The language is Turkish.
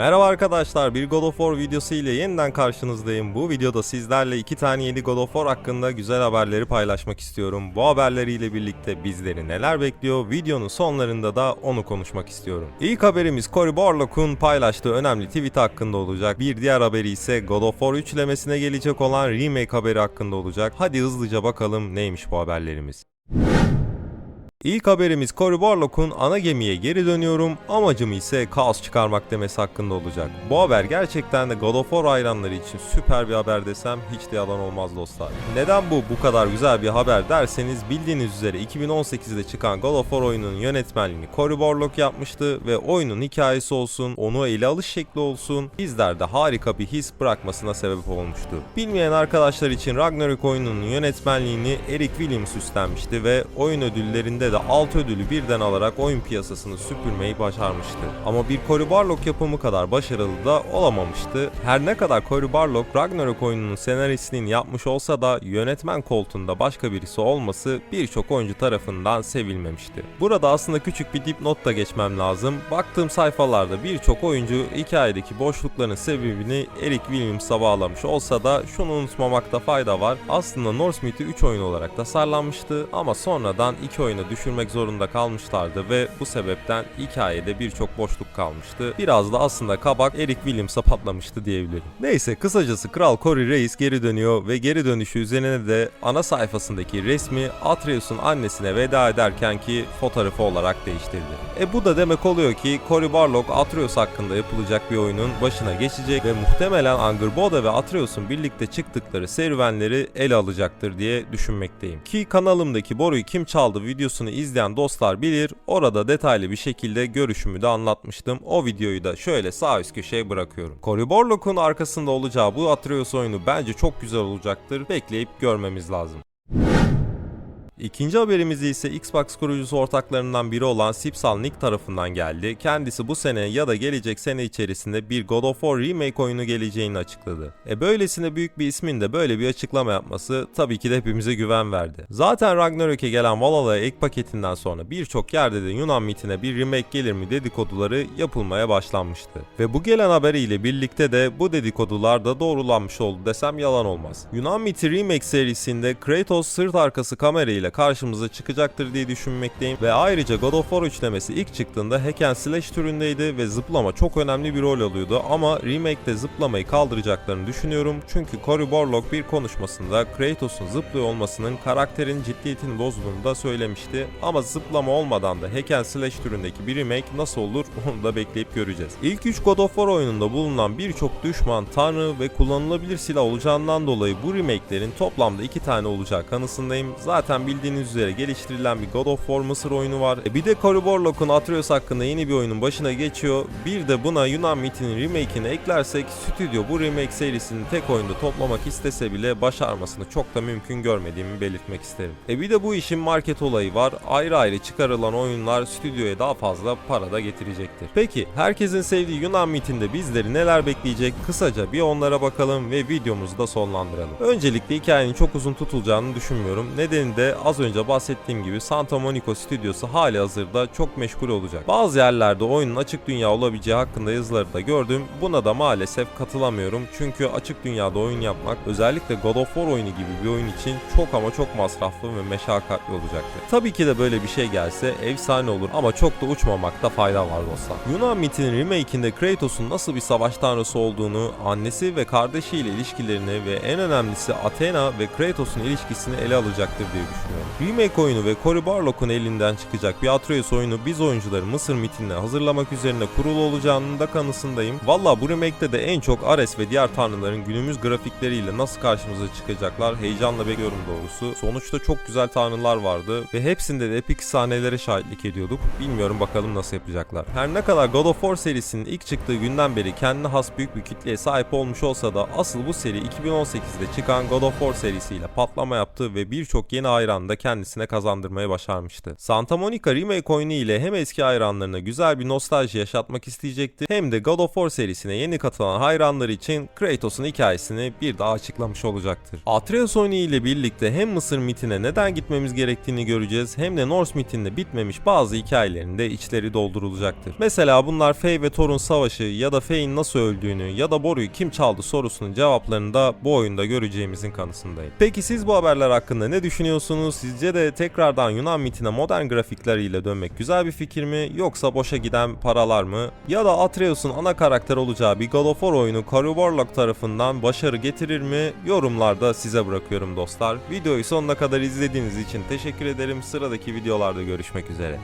Merhaba arkadaşlar, bir God of War videosu ile yeniden karşınızdayım. Bu videoda sizlerle iki tane yeni God of War hakkında güzel haberleri paylaşmak istiyorum. Bu haberleriyle birlikte bizleri neler bekliyor, videonun sonlarında da onu konuşmak istiyorum. İlk haberimiz Cory Barlog'un paylaştığı önemli tweet hakkında olacak. Bir diğer haberi ise God of War üçlemesine gelecek olan remake haberi hakkında olacak. Hadi hızlıca bakalım neymiş bu haberlerimiz. İlk haberimiz Cory Barlog'un ana gemiye geri dönüyorum, amacım ise kaos çıkarmak demesi hakkında olacak. Bu haber gerçekten de God of War hayranları için süper bir haber desem hiç de yalan olmaz dostlar. Neden bu bu kadar güzel bir haber derseniz bildiğiniz üzere 2018'de çıkan God of War oyununun yönetmenliğini Cory Barlog yapmıştı ve oyunun hikayesi olsun, onu ele alış şekli olsun bizlerde harika bir his bırakmasına sebep olmuştu. Bilmeyen arkadaşlar için Ragnarok oyununun yönetmenliğini Eric Williams üstlenmişti ve oyun ödüllerinde de 6 ödülü birden alarak oyun piyasasını süpürmeyi başarmıştı. Ama bir Cory Barlog yapımı kadar başarılı da olamamıştı. Her ne kadar Cory Barlog Ragnarok oyununun senaristliğini yapmış olsa da yönetmen koltuğunda başka birisi olması birçok oyuncu tarafından sevilmemişti. Burada aslında küçük bir dipnot da geçmem lazım. Baktığım sayfalarda birçok oyuncu hikayedeki boşlukların sebebini Eric Williams'a bağlamış olsa da şunu unutmamakta fayda var. Aslında Norse Myth'i 3 oyun olarak tasarlanmıştı ama sonradan 2 oyuna düşürmek zorunda kalmışlardı ve bu sebepten hikayede birçok boşluk kalmıştı. Biraz da aslında kabak Eric Williams'a patlamıştı diyebilirim. Neyse kısacası Kral Cory Reis geri dönüyor ve geri dönüşü üzerine de ana sayfasındaki resmi Atreus'un annesine veda ederken ki fotoğrafı olarak değiştirdi. E bu da demek oluyor ki Cory Barlog Atreus hakkında yapılacak bir oyunun başına geçecek ve muhtemelen Angerboda ve Atreus'un birlikte çıktıkları serüvenleri ele alacaktır diye düşünmekteyim. Ki kanalımdaki Boru'yu kim çaldı videosunu izleyen dostlar bilir. Orada detaylı bir şekilde görüşümü de anlatmıştım. O videoyu da şöyle sağ üst köşeye bırakıyorum. Cory Barlog'un arkasında olacağı bu Atreus oyunu bence çok güzel olacaktır. Bekleyip görmemiz lazım. İkinci haberimiz ise Xbox kurucusu ortaklarından biri olan Sipsal Nick tarafından geldi. Kendisi bu sene ya da gelecek sene içerisinde bir God of War remake oyunu geleceğini açıkladı. E böylesine büyük bir ismin de böyle bir açıklama yapması tabii ki de hepimize güven verdi. Zaten Ragnarok'e gelen Valhalla ek paketinden sonra birçok yerde de Yunan mitine bir remake gelir mi dedikoduları yapılmaya başlanmıştı. Ve bu gelen haberiyle birlikte de bu dedikodular da doğrulanmış oldu desem yalan olmaz. Yunan miti remake serisinde Kratos sırt arkası kamera karşımıza çıkacaktır diye düşünmekteyim ve ayrıca God of War üçlemesi ilk çıktığında hack and slash türündeydi ve zıplama çok önemli bir rol alıyordu ama remake'de zıplamayı kaldıracaklarını düşünüyorum çünkü Cory Barlog bir konuşmasında Kratos'un zıplıyor olmasının karakterin ciddiyetini bozduğunu da söylemişti ama zıplama olmadan da hack and slash türündeki bir remake nasıl olur onu da bekleyip göreceğiz. İlk 3 God of War oyununda bulunan birçok düşman, tanrı ve kullanılabilir silah olacağından dolayı bu remake'lerin toplamda 2 tane olacağı kanısındayım. Zaten bildiğiniz üzere geliştirilen bir God of War Mısır oyunu var. E bir de Cory Barlog'un Atreus hakkında yeni bir oyunun başına geçiyor. Bir de buna Yunan mitinin remake'ini eklersek stüdyo bu remake serisini tek oyunda toplamak istese bile başarmasını çok da mümkün görmediğimi belirtmek isterim. E bir de bu işin market olayı var. Ayrı ayrı çıkarılan oyunlar stüdyoya daha fazla para da getirecektir. Peki herkesin sevdiği Yunan mitinde bizleri neler bekleyecek? Kısaca bir onlara bakalım ve videomuzu da sonlandıralım. Öncelikle hikayenin çok uzun tutulacağını düşünmüyorum. Nedeni de az önce bahsettiğim gibi Santa Monica stüdyosu hali hazırda çok meşgul olacak. Bazı yerlerde oyunun açık dünya olabileceği hakkında yazıları da gördüm. Buna da maalesef katılamıyorum. Çünkü açık dünyada oyun yapmak özellikle God of War oyunu gibi bir oyun için çok ama çok masraflı ve meşakkatli olacaktır. Tabii ki de böyle bir şey gelse efsane olur ama çok da uçmamakta fayda var dostlar. Yunan mitinin remake'inde Kratos'un nasıl bir savaş tanrısı olduğunu, annesi ve kardeşiyle ilişkilerini ve en önemlisi Athena ve Kratos'un ilişkisini ele alacaktır diye düşünüyorum. Remake oyunu ve Cory Barlog'un elinden çıkacak bir Atreus oyunu biz oyuncuları Mısır mitine hazırlamak üzerine kurulu olacağının da kanısındayım. Valla bu remake'de de en çok Ares ve diğer tanrıların günümüz grafikleriyle nasıl karşımıza çıkacaklar heyecanla bekliyorum doğrusu. Sonuçta çok güzel tanrılar vardı ve hepsinde de epik sahnelere şahitlik ediyorduk. Bilmiyorum bakalım nasıl yapacaklar. Her ne kadar God of War serisinin ilk çıktığı günden beri kendine has büyük bir kitleye sahip olmuş olsa da asıl bu seri 2018'de çıkan God of War serisiyle patlama yaptı ve birçok yeni hayran da kendisine kazandırmayı başarmıştı. Santa Monica Remake oyunu ile hem eski hayranlarına güzel bir nostalji yaşatmak isteyecekti hem de God of War serisine yeni katılan hayranları için Kratos'un hikayesini bir daha açıklamış olacaktır. Atreus oyunu ile birlikte hem Mısır mitine neden gitmemiz gerektiğini göreceğiz hem de Norse mitinde bitmemiş bazı hikayelerin de içleri doldurulacaktır. Mesela bunlar Fey ve Thor'un savaşı ya da Fey'in nasıl öldüğünü ya da Boru'yu kim çaldı sorusunun cevaplarını da bu oyunda göreceğimizin kanısındayım. Peki siz bu haberler hakkında ne düşünüyorsunuz? Sizce de tekrardan Yunan mitine modern grafikleriyle dönmek güzel bir fikir mi yoksa boşa giden paralar mı? Ya da Atreus'un ana karakter olacağı bir God of War oyunu Cory Warlock tarafından başarı getirir mi? Yorumlarda size bırakıyorum dostlar. Videoyu sonuna kadar izlediğiniz için teşekkür ederim. Sıradaki videolarda görüşmek üzere.